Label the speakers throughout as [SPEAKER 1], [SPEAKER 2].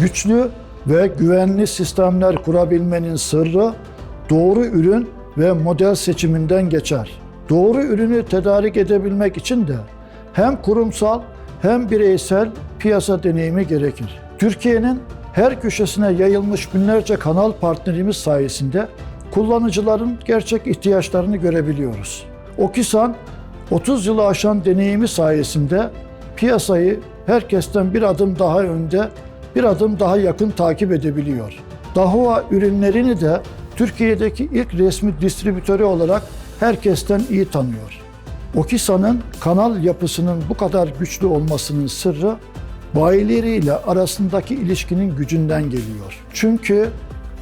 [SPEAKER 1] Güçlü ve güvenli sistemler kurabilmenin sırrı doğru ürün ve model seçiminden geçer. Doğru ürünü tedarik edebilmek için de hem kurumsal hem bireysel piyasa deneyimi gerekir. Türkiye'nin her köşesine yayılmış binlerce kanal partnerimiz sayesinde kullanıcıların gerçek ihtiyaçlarını görebiliyoruz. Okisan 30 yılı aşan deneyimi sayesinde piyasayı herkesten bir adım daha önde, bir adım daha yakın takip edebiliyor. Dahua ürünlerini de Türkiye'deki ilk resmi distribütörü olarak herkesten iyi tanıyor. Okisa'nın kanal yapısının bu kadar güçlü olmasının sırrı bayileriyle arasındaki ilişkinin gücünden geliyor. Çünkü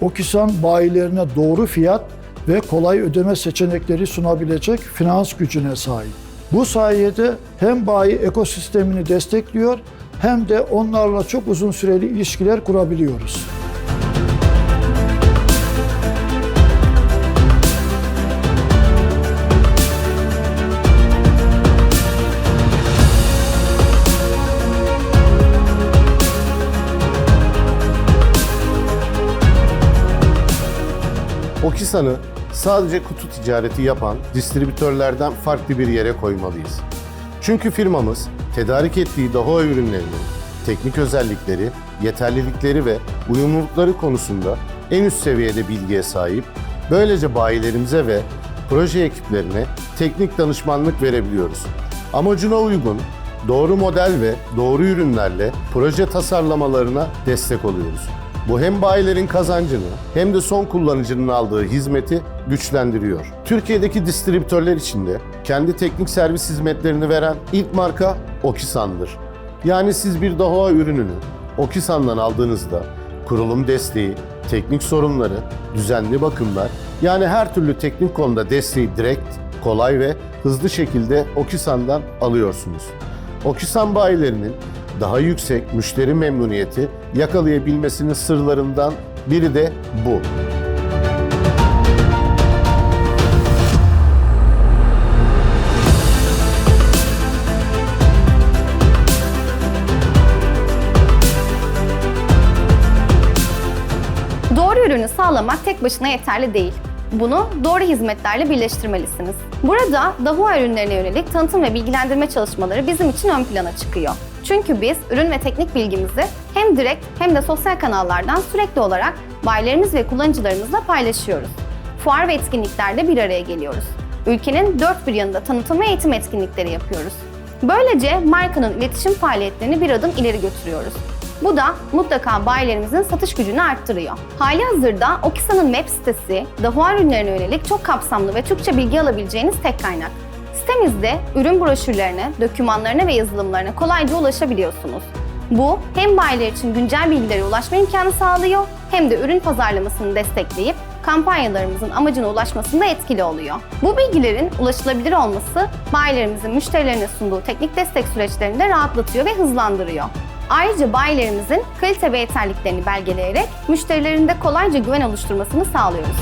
[SPEAKER 1] Okisan bayilerine doğru fiyat ve kolay ödeme seçenekleri sunabilecek finans gücüne sahip. Bu sayede hem bayi ekosistemini destekliyor hem de onlarla çok uzun süreli ilişkiler kurabiliyoruz.
[SPEAKER 2] Okisan'ı sadece kutu ticareti yapan distribütörlerden farklı bir yere koymalıyız. Çünkü firmamız tedarik ettiği Dahua ürünlerinin teknik özellikleri, yeterlilikleri ve uyumlulukları konusunda en üst seviyede bilgiye sahip, böylece bayilerimize ve proje ekiplerine teknik danışmanlık verebiliyoruz. Amacına uygun, doğru model ve doğru ürünlerle proje tasarlamalarına destek oluyoruz. Bu hem bayilerin kazancını hem de son kullanıcının aldığı hizmeti güçlendiriyor. Türkiye'deki distribütörler içinde kendi teknik servis hizmetlerini veren ilk marka Okisan'dır. Yani siz bir Dahua ürününü Okisan'dan aldığınızda kurulum desteği, teknik sorunları, düzenli bakımlar yani her türlü teknik konuda desteği direkt, kolay ve hızlı şekilde Okisan'dan alıyorsunuz. Okisan bayilerinin daha yüksek müşteri memnuniyeti yakalayabilmesinin sırlarından biri de bu.
[SPEAKER 3] Doğru ürünü sağlamak tek başına yeterli değil. Bunu doğru hizmetlerle birleştirmelisiniz. Burada Dahua ürünlerine yönelik tanıtım ve bilgilendirme çalışmaları bizim için ön plana çıkıyor. Çünkü biz ürün ve teknik bilgimizi hem direkt hem de sosyal kanallardan sürekli olarak bayilerimiz ve kullanıcılarımızla paylaşıyoruz. Fuar ve etkinliklerde bir araya geliyoruz. Ülkenin dört bir yanında tanıtım ve eğitim etkinlikleri yapıyoruz. Böylece markanın iletişim faaliyetlerini bir adım ileri götürüyoruz. Bu da mutlaka bayilerimizin satış gücünü arttırıyor. Hali hazırda Okisa'nın web sitesi, Dahua ürünlerine yönelik çok kapsamlı ve Türkçe bilgi alabileceğiniz tek kaynak. Sitemizde ürün broşürlerine, dokümanlarına ve yazılımlarına kolayca ulaşabiliyorsunuz. Bu hem bayiler için güncel bilgilere ulaşma imkanı sağlıyor hem de ürün pazarlamasını destekleyip kampanyalarımızın amacına ulaşmasında etkili oluyor. Bu bilgilerin ulaşılabilir olması bayilerimizin müşterilerine sunduğu teknik destek süreçlerini de rahatlatıyor ve hızlandırıyor. Ayrıca bayilerimizin kalite ve yeterliklerini belgeleyerek müşterilerinde kolayca güven oluşturmasını sağlıyoruz.